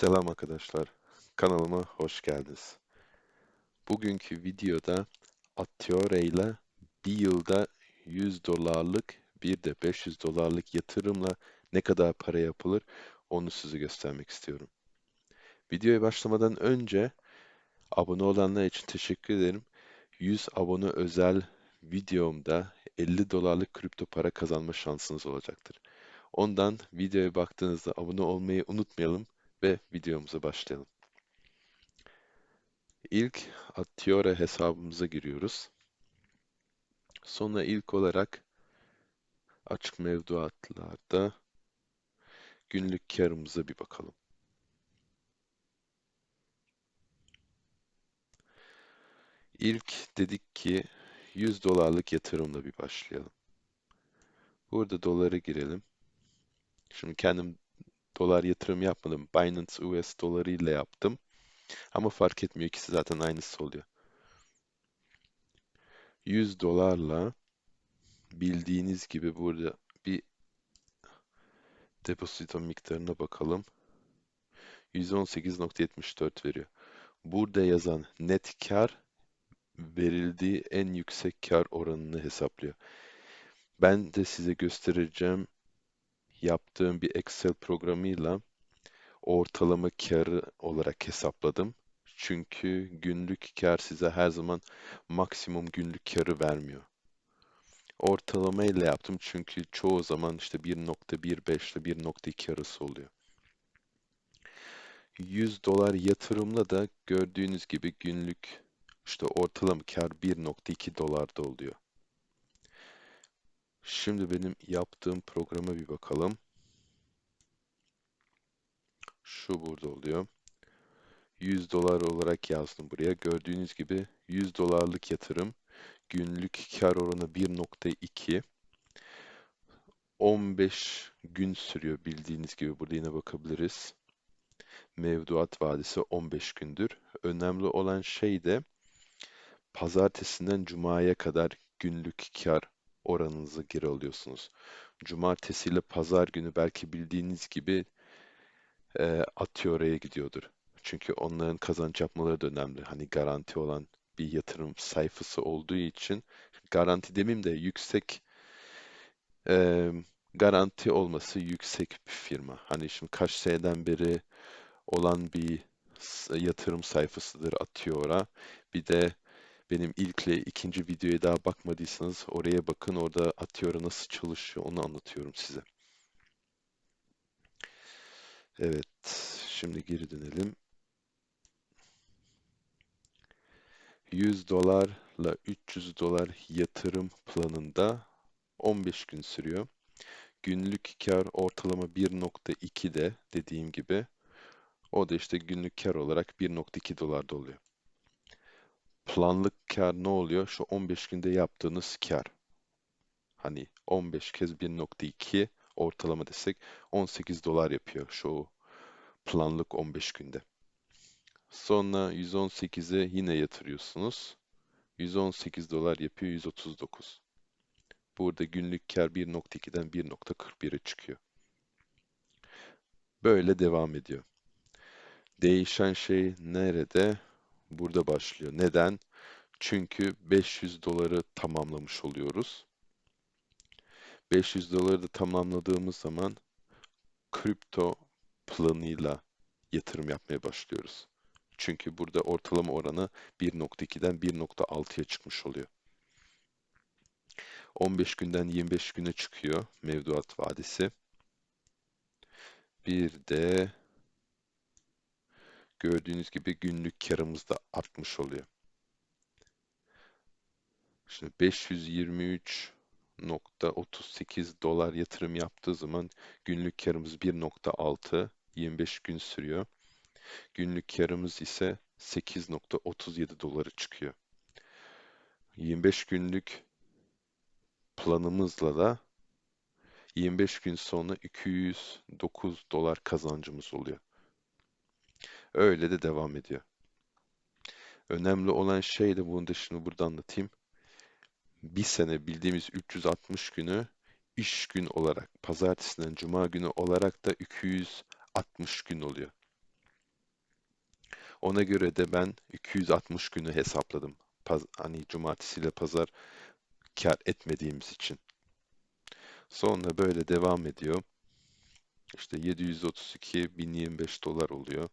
Selam arkadaşlar, kanalıma hoş geldiniz. Bugünkü videoda Atiore ile bir yılda 100 dolarlık bir de 500 dolarlık yatırımla ne kadar para yapılır onu size göstermek istiyorum. Videoya başlamadan önce abone olanlar için teşekkür ederim. 100 abone özel videomda 50 dolarlık kripto para kazanma şansınız olacaktır. Ondan videoya baktığınızda abone olmayı unutmayalım ve videomuza başlayalım. İlk Atiore hesabımıza giriyoruz. Sonra ilk olarak açık mevduatlarda günlük karımıza bir bakalım. İlk dedik ki 100 dolarlık yatırımla bir başlayalım. Burada dolara girelim. Şimdi kendim dolar yatırım yapmadım. Binance US doları ile yaptım. Ama fark etmiyor. İkisi zaten aynısı oluyor. 100 dolarla bildiğiniz gibi burada bir depozito miktarına bakalım. 118.74 veriyor. Burada yazan net kar verildiği en yüksek kar oranını hesaplıyor. Ben de size göstereceğim yaptığım bir Excel programıyla ortalama karı olarak hesapladım. Çünkü günlük kar size her zaman maksimum günlük karı vermiyor. Ortalama ile yaptım çünkü çoğu zaman işte 1.15 ile 1.2 arası oluyor. 100 dolar yatırımla da gördüğünüz gibi günlük işte ortalama kar 1.2 dolarda oluyor. Şimdi benim yaptığım programa bir bakalım. Şu burada oluyor. 100 dolar olarak yazdım buraya. Gördüğünüz gibi 100 dolarlık yatırım günlük kar oranı 1.2 15 gün sürüyor bildiğiniz gibi burada yine bakabiliriz. Mevduat vadisi 15 gündür. Önemli olan şey de pazartesinden cumaya kadar günlük kar oranınızı geri alıyorsunuz. Cumartesi ile pazar günü belki bildiğiniz gibi e, atıyor oraya gidiyordur. Çünkü onların kazanç yapmaları da önemli. Hani garanti olan bir yatırım sayfası olduğu için garanti demeyeyim de yüksek e, garanti olması yüksek bir firma. Hani şimdi kaç seneden beri olan bir yatırım sayfasıdır Atiora. Bir de benim ilkle ikinci videoya daha bakmadıysanız oraya bakın. Orada Atiora nasıl çalışıyor onu anlatıyorum size. Evet, şimdi geri dönelim. 100 dolarla 300 dolar yatırım planında 15 gün sürüyor. Günlük kar ortalama 1.2'de dediğim gibi. O da işte günlük kar olarak 1.2 dolarda oluyor. Planlık kar ne oluyor? Şu 15 günde yaptığınız kar. Hani 15 kez 1.2 ortalama desek 18 dolar yapıyor şu planlık 15 günde. Sonra 118'e yine yatırıyorsunuz. 118 dolar yapıyor 139. Burada günlük kar 1.2'den 1.41'e çıkıyor. Böyle devam ediyor. Değişen şey nerede? Burada başlıyor. Neden? Çünkü 500 doları tamamlamış oluyoruz. 500 doları da tamamladığımız zaman kripto planıyla yatırım yapmaya başlıyoruz. Çünkü burada ortalama oranı 1.2'den 1.6'ya çıkmış oluyor. 15 günden 25 güne çıkıyor mevduat vadisi. Bir de gördüğünüz gibi günlük karımız da artmış oluyor. Şimdi 523.38 dolar yatırım yaptığı zaman günlük karımız 1.6, 25 gün sürüyor. Günlük karımız ise 8.37 dolara çıkıyor. 25 günlük planımızla da 25 gün sonra 209 dolar kazancımız oluyor. Öyle de devam ediyor. Önemli olan şey de bunu da şimdi burada anlatayım. Bir sene bildiğimiz 360 günü iş gün olarak, pazartesinden cuma günü olarak da 260 gün oluyor. Ona göre de ben 260 günü hesapladım. Paz- hani cumartesi ile pazar kar etmediğimiz için. Sonra böyle devam ediyor. İşte 732 1025 dolar oluyor.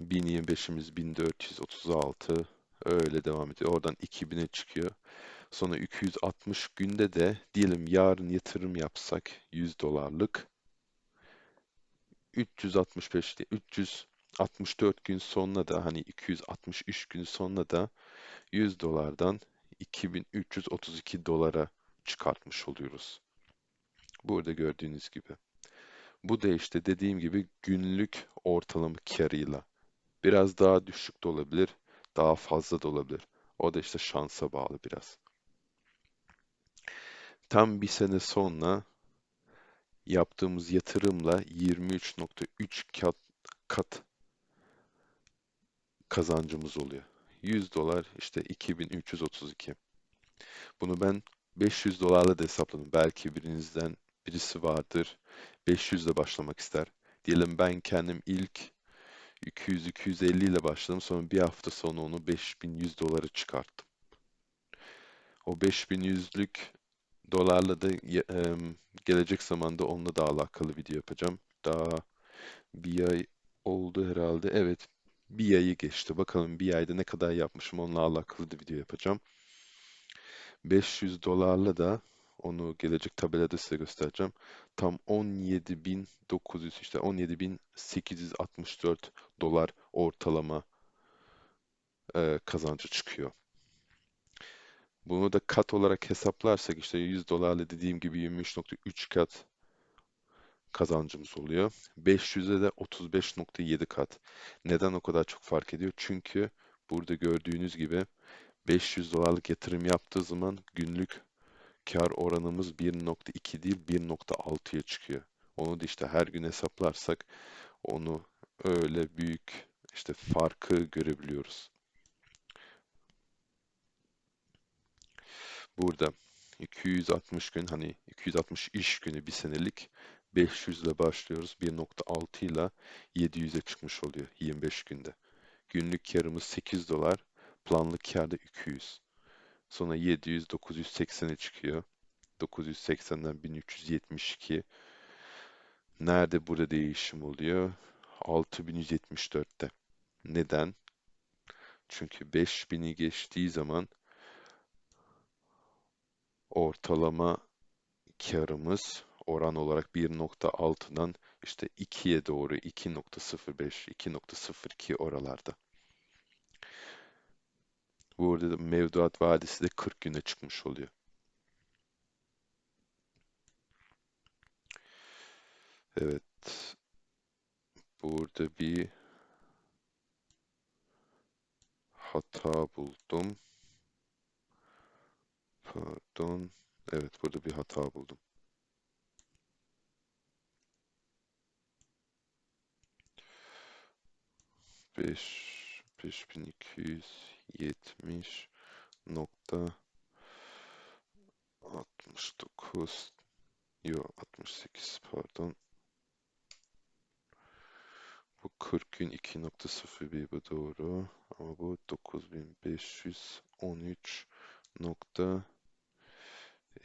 1025'imiz 1436 öyle devam ediyor. Oradan 2000'e çıkıyor. Sonra 260 günde de diyelim yarın yatırım yapsak 100 dolarlık 365 değil, 364 gün sonra da hani 263 gün sonra da 100 dolardan 2332 dolara çıkartmış oluyoruz. Burada gördüğünüz gibi. Bu da işte dediğim gibi günlük ortalama karıyla. Biraz daha düşük de olabilir, daha fazla da olabilir. O da işte şansa bağlı biraz. Tam bir sene sonra yaptığımız yatırımla 23.3 kat, kat kazancımız oluyor. 100 dolar işte 2332. Bunu ben 500 dolarla da hesapladım. Belki birinizden birisi vardır. 500 ile başlamak ister. Diyelim ben kendim ilk 200-250 ile başladım. Sonra bir hafta sonra onu 5100 dolara çıkarttım. O 5100'lük dolarla da em, gelecek zamanda onunla da alakalı video yapacağım. Daha bir ay oldu herhalde. Evet, bir ayı geçti. Bakalım bir ayda ne kadar yapmışım onunla alakalı da video yapacağım. 500 dolarla da onu gelecek tabelada size göstereceğim. Tam 17.900 işte 17.864 dolar ortalama e, kazancı çıkıyor. Bunu da kat olarak hesaplarsak işte 100 dolarla dediğim gibi 23.3 kat kazancımız oluyor. 500'e de 35.7 kat. Neden o kadar çok fark ediyor? Çünkü burada gördüğünüz gibi 500 dolarlık yatırım yaptığı zaman günlük kar oranımız 1.2 değil 1.6'ya çıkıyor. Onu da işte her gün hesaplarsak onu öyle büyük işte farkı görebiliyoruz. Burada 260 gün hani 260 iş günü bir senelik 500 ile başlıyoruz. 1.6 ile 700'e çıkmış oluyor 25 günde. Günlük karımız 8 dolar. Planlı kar da 200. Sonra 700 980'e çıkıyor. 980'den 1372. Nerede burada değişim oluyor? 6174'te. Neden? Çünkü 5000'i geçtiği zaman ortalama karımız oran olarak 1.6'dan işte 2'ye doğru 2.05, 2.02 oralarda. Burada da mevduat vadesi de 40 güne çıkmış oluyor. Evet. Burada bir hata buldum. Pardon. Evet, burada bir hata buldum. Beş, 5270 nokta 69 yo 68 pardon. Bu 40 gün 2.01 bu doğru. Ama bu 9513 nokta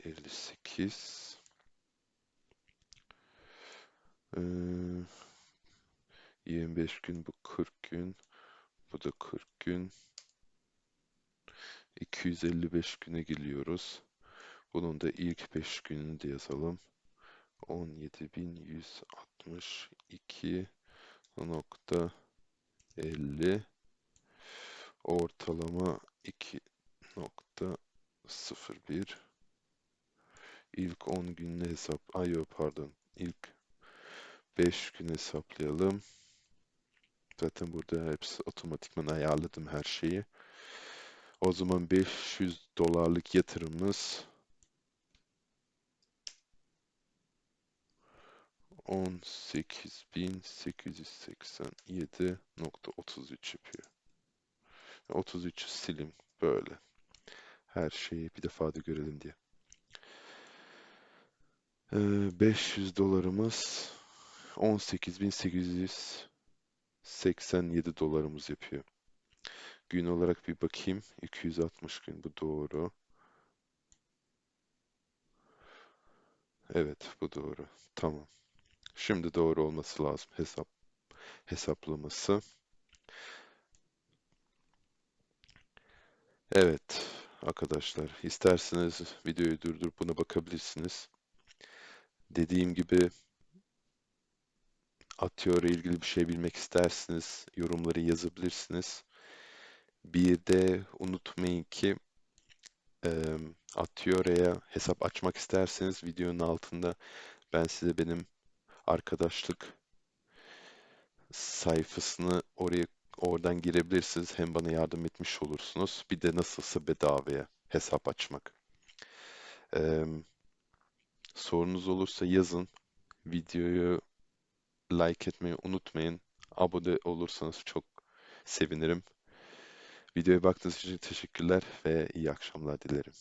58 ee, 25 gün bu 40 gün bu da 40 gün 255 güne geliyoruz. Bunun da ilk 5 gününü de yazalım. 17.162 nokta 50 ortalama 2.01 ilk 10 gününü hesap ay pardon. İlk 5 gün hesaplayalım. Zaten burada hepsi otomatikman ayarladım her şeyi o zaman 500 dolarlık yatırımımız 18.887.33 yapıyor. 33 silim böyle. Her şeyi bir defa da görelim diye. Ee, 500 dolarımız 18.800 87 dolarımız yapıyor. Gün olarak bir bakayım. 260 gün bu doğru. Evet bu doğru. Tamam. Şimdi doğru olması lazım hesap hesaplaması. Evet arkadaşlar isterseniz videoyu durdurup buna bakabilirsiniz. Dediğim gibi Atıyor ilgili bir şey bilmek istersiniz yorumları yazabilirsiniz. Bir de unutmayın ki e, Atio'ya hesap açmak isterseniz videonun altında ben size benim arkadaşlık sayfasını oraya oradan girebilirsiniz. Hem bana yardım etmiş olursunuz. Bir de nasılsa bedavaya hesap açmak. Ee, sorunuz olursa yazın. Videoyu like etmeyi unutmayın. Abone olursanız çok sevinirim. Videoya baktığınız için teşekkürler ve iyi akşamlar dilerim.